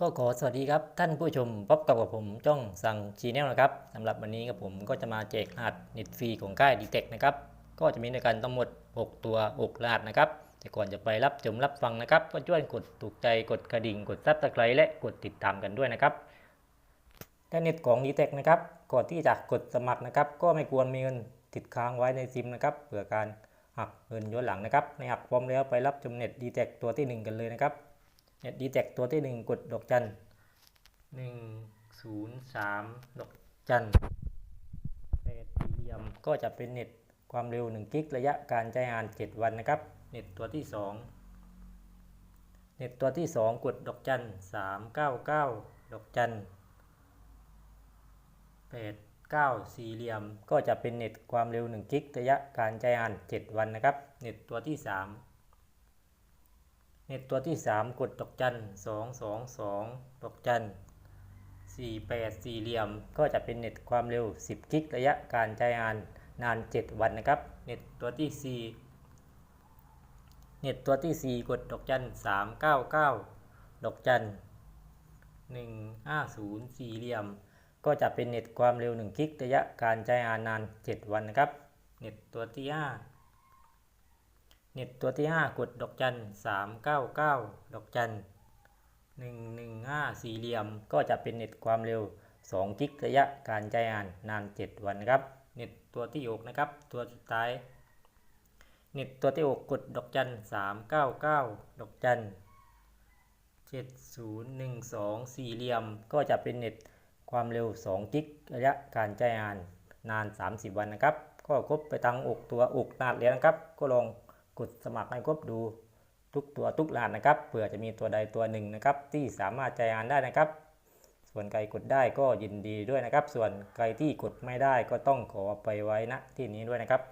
ก็ขอสวัสดีครับท่านผู้ชมพบกับผมจ้องสั่งชีแนลนะครับสำหรับวันนี้กับผมก็จะมาแจกรหัสเน็ตฟรีของค่ายดีเทคนะครับก็จะมีในการทั้งหมด 6 ตัว6รหัสนะครับ แต่ก่อนจะไปรับชมรับฟังนะครับ ก็ช่วยกดถูกใจกดกระดิ่งกดซับสไครต์และกดติดตามกันด้วยนะครับและเน็ตของดีเทคนะครับก่อนที่จะกดสมัครนะครับ ก็ไม่ควรมีเงินติดค้างไว้ในซิมนะครับเผื่อการหักเงินย้อนหลังนะครับในหักพร้อมแล้วไปรับชมเน็ตดีเทคตัวที่หนึ่งกันเลยนะครับ เน็ตดีแท็กตัวที่หนึ่งกดดอกจันหนึ่งศูนย์สามดอกจันแปดสี่เหลี่ยมก็จะเป็นเน็ตความเร็ว 1 กิกระยะการใช้งาน 7 วันนะครับ เน็ตตัวที่ 2 เน็ตตัวที่ 2 กดดอกจันสามเก้าเก้าดอกจันแปดเก้าสี่เหลี่ยมก็จะเป็นเน็ตความเร็ว 1 กิกระยะการใช้งาน 7 วันนะครับ เน็ตตัวที่ 3 เน็ตตัวที่ 3 กดดอกจัน2 2 2ดอกจัน4 8 4เหลี่ยม ก็จะเป็นเน็ตความเร็ว 10 กิกระยะการใช้งานนาน 7 วันนะครับ เน็ตตัวที่ 4 เน็ตตัวที่ 4 กดดอกจัน3 9 9ดอกจัน1 5 0 4เหลี่ยม ก็จะเป็นเน็ตความเร็ว 1 กิกระยะการใช้งานนาน 7 วันนะครับ เน็ตตัวที่ 5 เน็ตตัวที่ 5 กดดอกจัน 399 ดอกจัน 115 สี่เหลี่ยม ก็จะเป็นเน็ตความเร็ว 2 กิกระยะการใช้งานนาน 7 วันครับ เน็ตตัวที่ 6 นะครับ ตัวสุดท้าย เน็ตตัวที่ 6 กดดอกจัน 399 ดอกจัน 7012 สี่เหลี่ยม ก็จะเป็นเน็ตความเร็ว 2 กิกระยะการใช้งานนาน 30 วันนะครับ ก็ครบไปทั้งอกตัวอกนาดแล้วนะครับ ก็ลอง กดสมัครให้ครบดูทุกตัวทุกรหัสนะครับเผื่อจะมีตัวใดตัวหนึ่งนะครับ ที่สามารถใจงานได้นะครับ ส่วนใครกดได้ก็ยินดีด้วยนะครับ ส่วนใครที่กดไม่ได้ก็ต้องขอไปไว้ณที่นี้ด้วยนะครับ